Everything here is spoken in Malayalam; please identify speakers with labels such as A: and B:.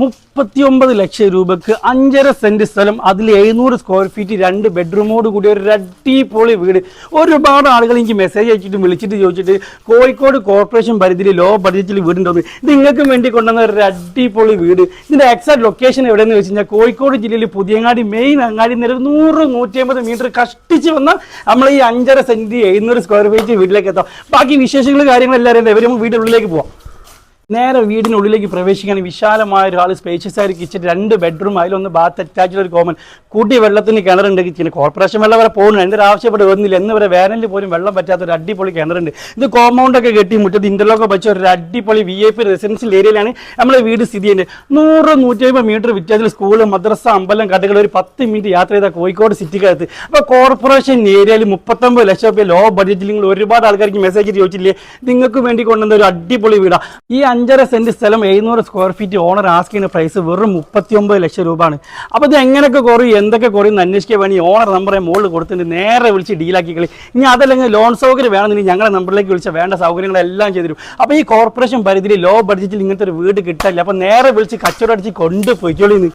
A: മുപ്പത്തിയൊമ്പത് ലക്ഷം രൂപക്ക് അഞ്ചര സെന്റ് സ്ഥലം അതിൽ എഴുന്നൂറ് സ്ക്വയർ ഫീറ്റ് രണ്ട് ബെഡ്റൂമോട് കൂടി ഒരു അടിപൊളി വീട്. ഒരുപാട് ആളുകൾ എനിക്ക് മെസ്സേജ് അയച്ചിട്ടും വിളിച്ചിട്ട് ചോദിച്ചിട്ട് കോഴിക്കോട് കോർപ്പറേഷൻ പരിധിയിൽ ലോ ബഡ്ജറ്റിൽ വീടുണ്ടോന്ന് ഇത് നിങ്ങൾക്കും വേണ്ടി കൊണ്ടുവന്ന ഒരു അടിപൊളി വീട്. ഇതിന്റെ എക്സാക്ട് ലൊക്കേഷൻ എവിടെയെന്ന് വെച്ച് കഴിഞ്ഞാൽ കോഴിക്കോട് ജില്ലയിൽ പുതിയങ്ങാടി മെയിൻ അങ്ങാടി നേരെ നൂറ് നൂറ്റി അമ്പത് മീറ്റർ കഷ്ടിച്ച് വന്നാൽ നമ്മൾ ഈ അഞ്ചര സെന്റ് എഴുന്നൂറ് സ്ക്വയർ ഫീറ്റ് വീട്ടിലേക്ക് എത്താം. ബാക്കി വിശേഷങ്ങൾ കാര്യങ്ങളെല്ലാം അറിയാം ഇവർ വീടിന്റെ ഉള്ളിലേക്ക് പോവാം. നേരെ വീടിനുള്ളിലേക്ക് പ്രവേശിക്കാൻ വിശാലമായ ഒരു ഹാൾ സ്പേഷ്യസ് ആയ കിച്ചൺ രണ്ട് ബെഡ്റൂം അതിലൊന്ന് ബാത്ത് അറ്റാച്ച്ഡ് ഒരു കോമൺ കൂട്ടിയ വെള്ളത്തിന് കിണറുണ്ട് കിച്ചൺ കോർപ്പറേഷൻ വെള്ളം വരെ പോകുന്നു എന്തൊരു ആവശ്യപ്പെട്ട് വന്നില്ല എന്ന് വരെ വേനലിൽ പോലും വെള്ളം പറ്റാത്ത ഒരു അടിപൊളി കിണറുണ്ട് ഇത് കോമ്പൗണ്ടൊക്കെ കെട്ടി മുറ്റത്ത് ഇന്റർലോക്ക് വെച്ച ഒരു അടിപൊളി വി ഐ പി റെസിഡൻഷ്യൽ ഏരിയയിലാണ് നമ്മുടെ വീട് സ്ഥിതി ചെയ്യുന്നത്. നൂറ് നൂറ്റി അമ്പത് മീറ്റർ വ്യത്യാസത്തിൽ സ്കൂൾ മദ്രസ അമ്പലം കടകൾ ഒരു പത്ത് മിനിറ്റ് യാത്ര ചെയ്താൽ കോഴിക്കോട് സിറ്റിക്കകത്ത് അപ്പോൾ കോർപ്പറേഷൻ ഏരിയയിൽ മുപ്പത്തൊമ്പത് ലക്ഷം രൂപ ലോ ബഡ്ജറ്റിൽ നിങ്ങൾ ഒരുപാട് ആൾക്കാർക്ക് മെസ്സേജ് ചോദിച്ചില്ലേ നിങ്ങൾക്ക് വേണ്ടി കൊണ്ടുവന്ന ഒരു അടിപൊളി വീടാണ് ഈ അഞ്ചര സെന്റ് സ്ഥലം എഴുന്നൂറ് സ്ക്വയർ ഫീറ്റ് ഓണർ ആസ്ക് ചെയ്യുന്ന പ്രൈസ് വെറും മുപ്പത്തിയൊമ്പത് ലക്ഷം രൂപയാണ്. അപ്പോൾ ഇത് എങ്ങനെയൊക്കെ കുറയും എന്തൊക്കെ കുറയും എന്ന് അന്വേഷിക്കാൻ വേണ്ടി ഓണർ നമ്പറെ മുകളിൽ കൊടുത്തിട്ട് നേരെ വിളിച്ച് ഡീലാക്കി കളി. ഇനി അതല്ലെങ്കിൽ ലോൺ സൗകര്യം വേണമെന്നുണ്ടെങ്കിൽ ഞങ്ങളുടെ നമ്പറിലേക്ക് വിളിച്ച വേണ്ട സൗകര്യങ്ങളെല്ലാം ചെയ്തു അപ്പോൾ ഈ കോർപ്പറേഷൻ പരിധിയിൽ ലോ ബഡ്ജറ്റിൽ ഇങ്ങനത്തെ ഒരു വീട് കിട്ടില്ല അപ്പോൾ നേരെ വിളിച്ച് കച്ചവടം അടിച്ച് കൊണ്ടുപോയിക്കോളിന്ന്.